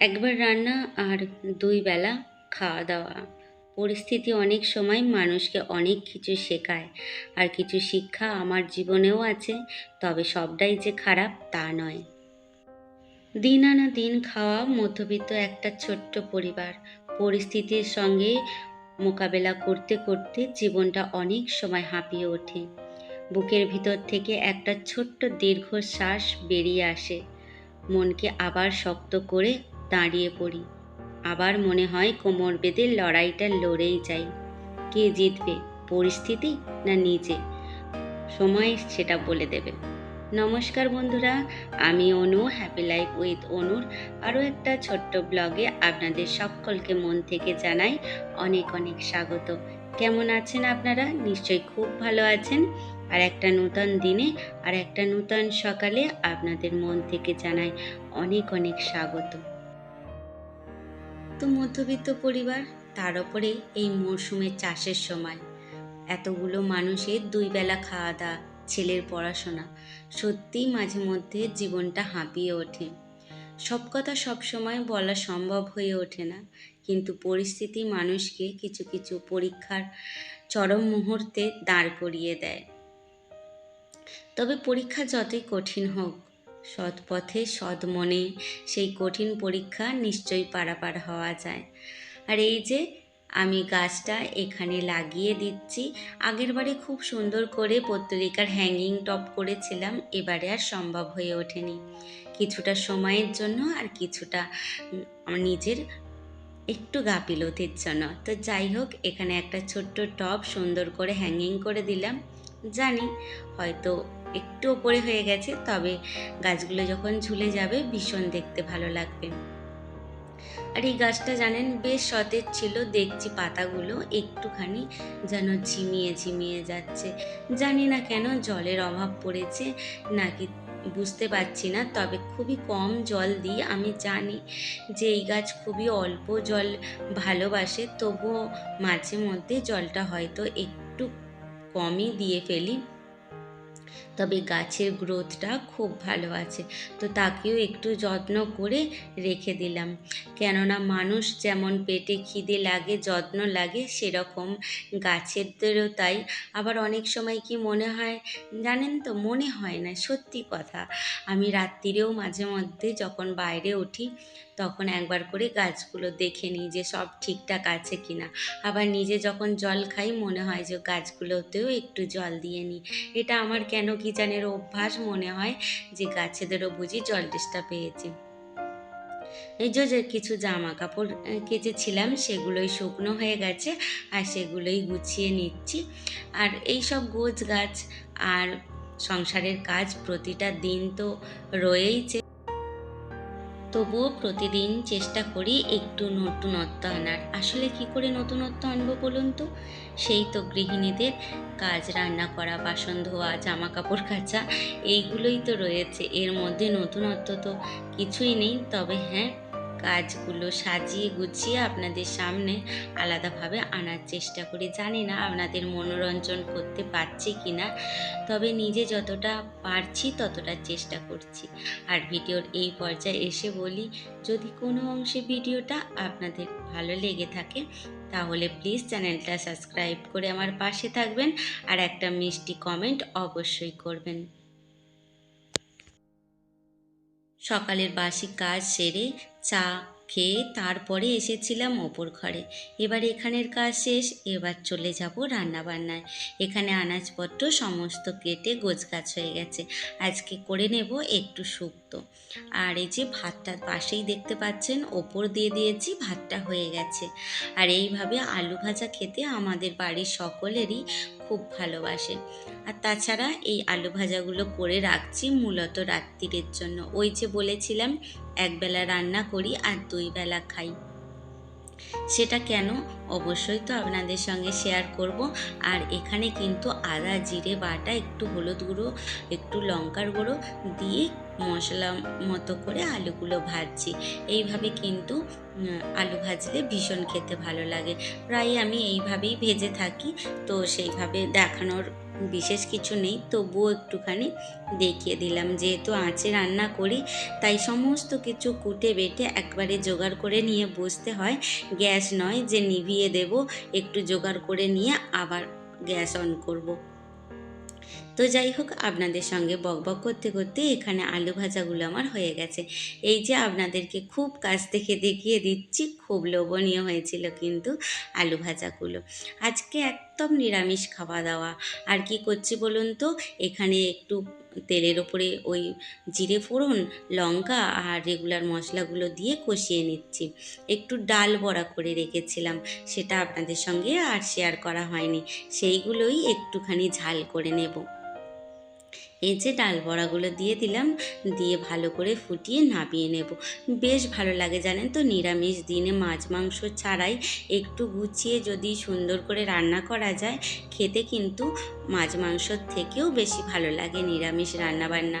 একবার রান্না আর দুই বেলা খাওয়া দাওয়া। পরিস্থিতি অনেক সময় মানুষকে অনেক কিছু শেখায় আর কিছু শিক্ষা আমার জীবনেও আছে, তবে সবটাই যে খারাপ তা নয়। দিন আনা দিন খাওয়া মধ্যবিত্ত একটা ছোট্ট পরিবার। পরিস্থিতির সঙ্গে মোকাবেলা করতে করতে জীবনটা অনেক সময় হাঁপিয়ে ওঠে। বুকের ভিতর থেকে একটা ছোট্ট দীর্ঘশ্বাস বেরিয়ে আসে। মনকে আবার শক্ত করে দাঁড়িয়ে পড়ি। আবার মনে হয় কোমর বেঁধে লড়াইটা লড়েই যাই। কে জিতবে, পরিস্থিতি না নিজে? সময় সেটা বলে দেবে। নমস্কার বন্ধুরা, আমি অনু হ্যাপি লাইফ উইথ অনুর আরও একটা ছোট্ট ব্লগে আপনাদের সকলকে মন থেকে জানাই অনেক অনেক স্বাগত। কেমন আছেন আপনারা? নিশ্চয়ই খুব ভালো আছেন। আর একটা নূতন দিনে, আর একটা নূতন সকালে আপনাদের মন থেকে জানাই অনেক অনেক স্বাগত। তো মধ্যবিত্ত পরিবার, তার উপরে এই মরশুমে চাষের সময়। এতগুলো মানুষের দুই বেলা খাওয়া দাওয়া, ছেলের পড়াশোনা, সত্যিই মাঝে মধ্যে জীবনটা হাঁপিয়ে ওঠে। সব কথা সবসময় বলা সম্ভব হয়ে ওঠে না, কিন্তু পরিস্থিতি মানুষকে কিছু কিছু পরীক্ষার চরম মুহূর্তে দাঁড় করিয়ে দেয়। তবে পরীক্ষা যতই কঠিন হোক সৎ পথে সৎ মনে সেই কঠিন পরীক্ষা নিশ্চয়ই পারাপার হওয়া যায়। আর এই যে, আমি গাছটা এখানে লাগিয়ে দিচ্ছি, আগের বারে খুব সুন্দর করে পত্রিকার হ্যাঙ্গিং টপ করেছিলাম, এবারে আর সম্ভব হয়ে ওঠেনি। কিছুটা সময়ের জন্য আর কিছুটা আমার নিজের একটু গাফিলতির জন্য। তো যাই হোক, এখানে একটা ছোট্ট টপ সুন্দর করে হ্যাঙ্গিং করে দিলাম। জানি, হয়তো একটু ওপরে হয়ে গেছে, তবে গাছগুলো যখন ঝুলে যাবে ভীষণ দেখতে ভালো লাগবে। আর এই গাছটা জানেন বেশ সতেজ ছিল, দেখছি পাতাগুলো একটুখানি যেন ঝিমিয়ে ঝিমিয়ে যাচ্ছে। জানি না কেন জলের অভাব পড়েছে, নাকি বুঝতে পারছি না, তবে খুবই কম জল দিই। আমি জানি যে এই গাছ খুবই অল্প জল ভালোবাসে, তবুও মাঝে মধ্যে জলটা হয়তো একটু কমই দিয়ে ফেলি। তবে গাছের গ্রোথটা খুব ভালো আছে। তো তাকেও একটু যত্ন করে রেখে দিলাম। কেননা মানুষ যেমন পেটে খিদে লাগে, যত্ন লাগে, সেরকম গাছেদেরও তাই। আবার অনেক সময় কি মনে হয়, জানেন তো, মনে হয় না, সত্যি কথা। আমি রাত্রিরেও মাঝে মধ্যে যখন বাইরে উঠি, তখন একবার করে গাছগুলো দেখে নিই যে সব ঠিকঠাক আছে কি না আবার নিজে যখন জল খাই, মনে হয় যে গাছগুলোতেও একটু জল দিয়ে নিই। এটা আমার কেন কি জানের অভ্যাস মনে হয় যে গাছেদেরও বুঝি জল টেস্টা পেয়েছি। এই যে কিছু জামা কাপড় কেচেছিলাম, সেগুলোই শুকনো হয়ে গেছে আর সেগুলোই গুছিয়ে নিচ্ছি। আর এই সব গোছ গাছ আর সংসারের কাজ প্রতিটা দিন তো রয়েইছে। তবুও প্রতিদিন চেষ্টা করি একটু নতুনত্ব আনার। আসলে কি করে নতুনত্ব আনব বলুন তো? সেই তো গৃহিণীদের কাজ, রান্না করা, বাসন ধোয়া জামা কাপড় কাচা, এইগুলোই তো রয়েছে। এর মধ্যে নতুনত্ব তো কিছুই নেই। তবে হ্যাঁ কাজগুলো সাজিয়ে গুছিয়ে আপনাদের সামনে আলাদাভাবে আনার চেষ্টা করি। জানি না আপনাদের মনোরঞ্জন করতে পারছি কি না তবে নিজে যতটা পারছি ততটা চেষ্টা করছি। আর ভিডিওর এই পর্যায়ে এসে বলি, যদি কোনো অংশে ভিডিওটা আপনাদের ভালো লেগে থাকে, তাহলে প্লিজ চ্যানেলটা সাবস্ক্রাইব করে আমার পাশে থাকবেন আর একটা মিষ্টি কমেন্ট অবশ্যই করবেন। সকালের বাসি কাজ সেরে চা খেয়ে তারপরে এসেছিলাম ওপর ঘরে। এবার এখানের কাজ শেষ, এবার চলে যাব রান্না বান্নায় এখানে আনাজপত্র সমস্ত কেটে গোছগাছ হয়ে গেছে। আজকে করে নেব একটু শুক্তো। আর এই যে ভাতটা পাশেই দেখতে পাচ্ছেন, ওপর দিয়ে দিয়েছি, ভাতটা হয়ে গেছে। আর এইভাবে আলু ভাজা খেতে আমাদের বাড়ির সকলেরই খুব ভালোবাসে। আর তাছাড়া এই আলু ভাজাগুলো করে রাখছি মূলত রাত্রিরের জন্য। ওই যে বলেছিলাম একবেলা রান্না করি আর দুই বেলা খাই। সেটা কেন? অবশ্যই তো আপনাদের সঙ্গে শেয়ার করব। আর এখানে কিন্তু আদা, জিরে, বাটা, একটু হলুদ গুঁড়ো, একটু লঙ্কার গুঁড়ো দিয়ে মশলা মতো করে আলুগুলো ভাজছি। এইভাবে কিন্তু আলু ভাজলে ভীষণ খেতে ভালো লাগে। প্রায় আমি এইভাবেই ভেজে থাকি। তো সেইভাবে দেখানোর বিশেষ কিছু নেই, তবুও একটুখানি দেখিয়ে দিলাম। যেহেতু আঁচে রান্না করি, তাই সমস্ত কিছু কুটে বেটে একবারে জোগাড় করে নিয়ে বসতে হয়। গ্যাস নয় যে নিভিয়ে দেব, একটু জোগাড় করে নিয়ে আবার গ্যাস অন করব। তো যাই হোক, আপনাদের সঙ্গে বকবক করতে করতে এখানে আলু ভাজাগুলো আমার হয়ে গেছে। এই যে আপনাদেরকে খুব কাছ থেকে দেখিয়ে দিচ্ছি, খুব লোভনীয় হয়েছিল কিন্তু আলু ভাজাগুলো। আজকে একদম নিরামিষ খাওয়া দাওয়া। আর কি করছি বলুন তো? এখানে একটু তেলের ওপরে ওই জিরে ফোড়ন, লঙ্কা আর রেগুলার মশলাগুলো দিয়ে কষিয়ে নিচ্ছি। একটু ডাল বড়া করে রেখেছিলাম, সেটা আপনাদের সঙ্গে আর শেয়ার করা হয়নি। সেইগুলোই একটুখানি ঝাল করে নেব। এই যে ডাল বড়াগুলো দিয়ে দিলাম, দিয়ে ভালো করে ফুটিয়ে নামিয়ে নেব। বেশ ভালো লাগে জানেন তো, নিরামিষ দিনে মাছ মাংস ছাড়াই একটু গুছিয়ে যদি সুন্দর করে রান্না করা যায়, খেতে কিন্তু মাছ মাংসর থেকেও বেশি ভালো লাগে নিরামিষ রান্নাবান্না।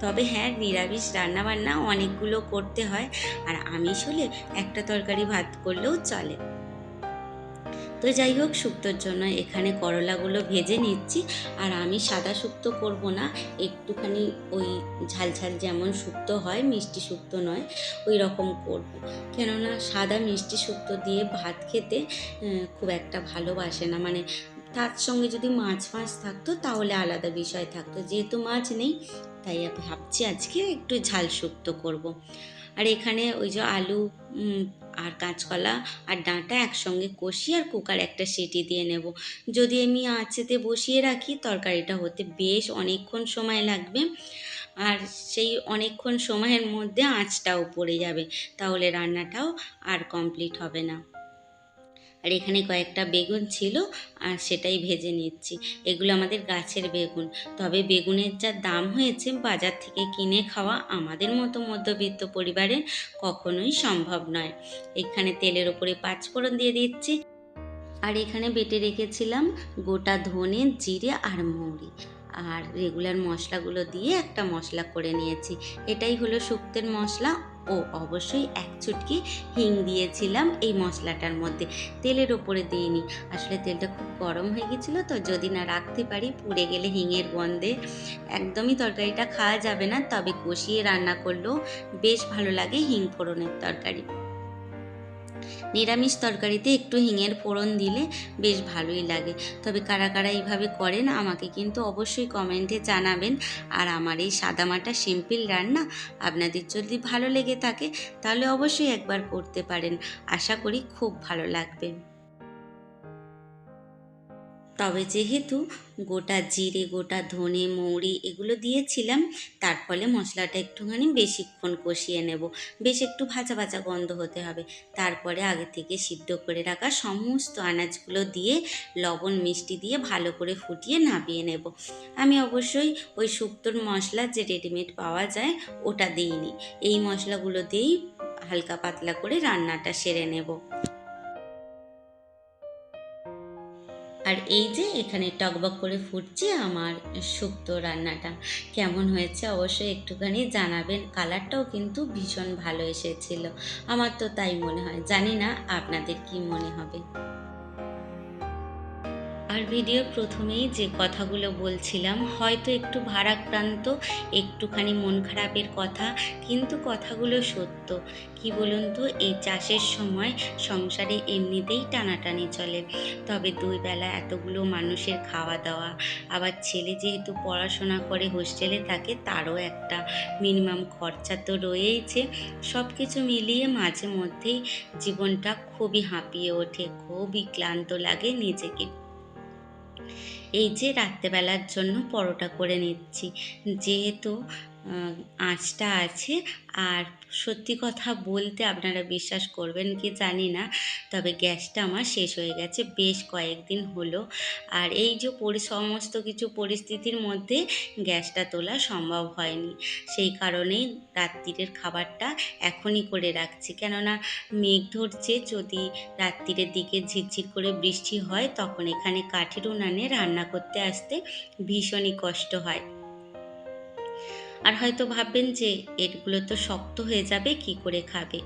তবে হ্যাঁ নিরামিষ রান্নাবান্না অনেকগুলো করতে হয়, আর আমিষ হলে একটা তরকারি ভাত করলেও চলে। তো যাই হোক, শুক্তোর জন্য এখানে করলাগুলো ভেজে নিচ্ছি আর আমি সাদা শুক্তো করব না, একটুখানি ওই ঝাল ঝাল যেমন শুক্তো হয়, মিষ্টি শুক্তো নয়, ওই রকম করব। কেননা সাদা মিষ্টি শুক্তো দিয়ে ভাত খেতে খুব একটা ভালোবাসে না মানে তার সঙ্গে যদি মাছ মাছ থাকতো, তাহলে আলাদা বিষয় থাকতো যেহেতু মাছ নেই, তাই ভাবছি আজকে একটু ঝাল শুক্তো করব। আর এখানে ওই যে আলু আর কাঁচকলা আর ডাঁটা একসঙ্গে কষি আর কুকার একটা সিটি দিয়ে নেব। যদি আমি আঁচেতে বসিয়ে রাখি, তরকারিটা হতে বেশ অনেকক্ষণ সময় লাগবে আর সেই অনেকক্ষণ সময়ের মধ্যে আঁচটাও পড়ে যাবে, তাহলে রান্নাটাও আর কমপ্লিট হবে না। আর এখানে কয়েকটা বেগুন ছিল আর সেটাই ভেজে নিচ্ছি। এগুলো আমাদের গাছের বেগুন। তবে বেগুনের যা দাম হয়েছে বাজার থেকে কিনে খাওয়া আমাদের মতো মধ্যবিত্ত পরিবারের কখনোই সম্ভব নয়। এখানে তেলের ওপরে পাঁচফোড়ন দিয়ে দিচ্ছি। আর এখানে বেটে রেখেছিলাম গোটা ধনে, জিরে আর মৌরি। আর রেগুলার মশলাগুলো দিয়ে একটা মশলা করে নিয়েছি। এটাই হলো শুক্তের মশলা। ও অবশ্যই এক চুটকি হিং দিয়েছিলাম এই মশলাটার মধ্যে। তেলের ওপরে দিইনি। আসলে তেলটা খুব গরম হয়ে গেছিল তো, যদি না রাখতে পারি, পুড়ে গেলে হিঙের গন্ধে। একদমই তরকারিটা খাওয়া যাবে না, তবে কষিয়ে রান্না করলেও বেশ ভালো লাগে হিং ফোড়নের তরকারি। নিরামিষ তরকারিতে একটু হিঙের ফোড়ন দিলে বেশ ভালোই লাগে। তবে কারা কারা এইভাবে করেন আমাকে কিন্তু অবশ্যই কমেন্টে জানাবেন। আর আমার এই সাদামাটা সিম্পল রান্না আপনাদের যদি ভালো লেগে থাকে, তাহলে অবশ্যই একবার করতে পারেন। আশা করি খুব ভালো লাগবে। তবে যেহেতু গোটা জিরে, গোটা ধনে, মৌরি এগুলো দিয়েছিলাম, তার ফলে মশলাটা একটুখানি বেশিক্ষণ কষিয়ে নেব। বেশ একটু ভাজা ভাজা গন্ধ হতে হবে। তারপরে আগে থেকে সিদ্ধ করে রাখা সমস্ত আনাজগুলো দিয়ে লবণ, মিষ্টি দিয়ে ভালো করে ফুটিয়ে নামিয়ে নেব। আমি অবশ্যই ওই শুক্তোর মশলা যে রেডিমেড পাওয়া যায়, ওটা দিইনি। এই মশলাগুলো দিয়েই হালকা পাতলা করে রান্নাটা সেরে নেব। আর এই যে এখানে টকবক করে ফুটছে আমার শুক্তো রান্নাটা। কেমন হয়েছে অবশ্যই একটুখানি জানাবেন। কালারটাও কিন্তু ভীষণ ভালো এসেছিল। আমার তো তাই মনে হয়। জানি না আপনাদের কি মনে হবে। আর ভিডিও প্রথমেই যে কথাগুলো বলছিলাম, হয়তো একটু ভারাক্রান্ত, একটুখানি মন খারাপের কথা, কিন্তু কথাগুলো সত্য। কি বলুন তো, এই চাষের সময় সংসারে এমনিতেই টানাটানি চলে। তবে দুই বেলা এতগুলো মানুষের খাওয়া দাওয়া, আবার ছেলে যেহেতু পড়াশোনা করে হোস্টেলে থাকে, তারও একটা মিনিমাম খরচা তো রয়েইছে। সব কিছু মিলিয়ে মাঝে মধ্যেই জীবনটা খুবই হাঁপিয়ে ওঠে, খুবই ক্লান্ত লাগে নিজেকে। এই যে রাত্রেবেলার জন্য পরোটা করে নিচ্ছি। যেহেতু আঁচটা আছে। আর সত্যি কথা বলতে আপনারা বিশ্বাস করবেন কি জানি না, তবে গ্যাসটা আমার শেষ হয়ে গেছে, বেশ কয়েকদিন হলো। আর এই যে পরি, সমস্ত কিছু পরিস্থিতির মধ্যে গ্যাসটা তোলা সম্ভব হয়নি। সেই কারণেই রাত্রিরের খাবারটা এখনই করে রাখছি। কেননা মেঘ ধরছে, যদি রাত্রিরের দিকে ঝিরঝির করে বৃষ্টি হয়, তখন এখানে কাঠের উনানে রান্না করতে আসতে ভীষণই কষ্ট হয়। আর হয়তো ভাববেন যে এরগুলো তো শক্ত হয়ে যাবে, কি করে খাবে?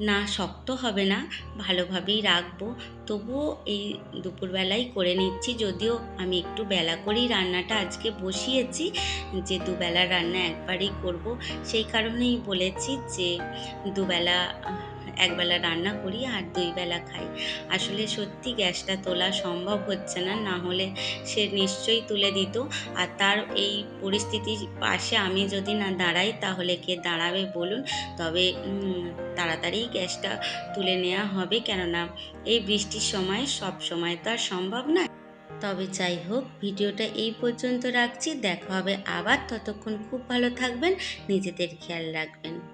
না, শক্ত হবে না, ভালোভাবেই রাখব। তবুও এই দুপুরবেলাই করে নিচ্ছি, যদিও আমি একটু বেলা করেই রান্নাটা আজকে বসিয়েছি, যে দুবেলা রান্না একবারই করব। সেই কারণেই বলেছি যে, দুবেলা একবেলা রান্না করি আর দুই বেলা খাই। আসলে সত্যি গ্যাসটা তোলা সম্ভব হচ্ছে না না হলে সে নিশ্চয়ই তুলে দিত। আর তার এই পরিস্থিতির পাশে আমি যদি না দাঁড়াই, তাহলে কে দাঁড়াবে বলুন? তবে তাড়াতাড়ি গ্যাসটা তুলে নেওয়া হবে। কেননা, এই বৃষ্টির সময় সব সময় তো আর সম্ভব না। তবে যাই হোক, ভিডিওটা এই পর্যন্ত রাখছি। দেখা হবে আবার। ততক্ষণ খুব ভালো থাকবেন, নিজেদের খেয়াল রাখবেন।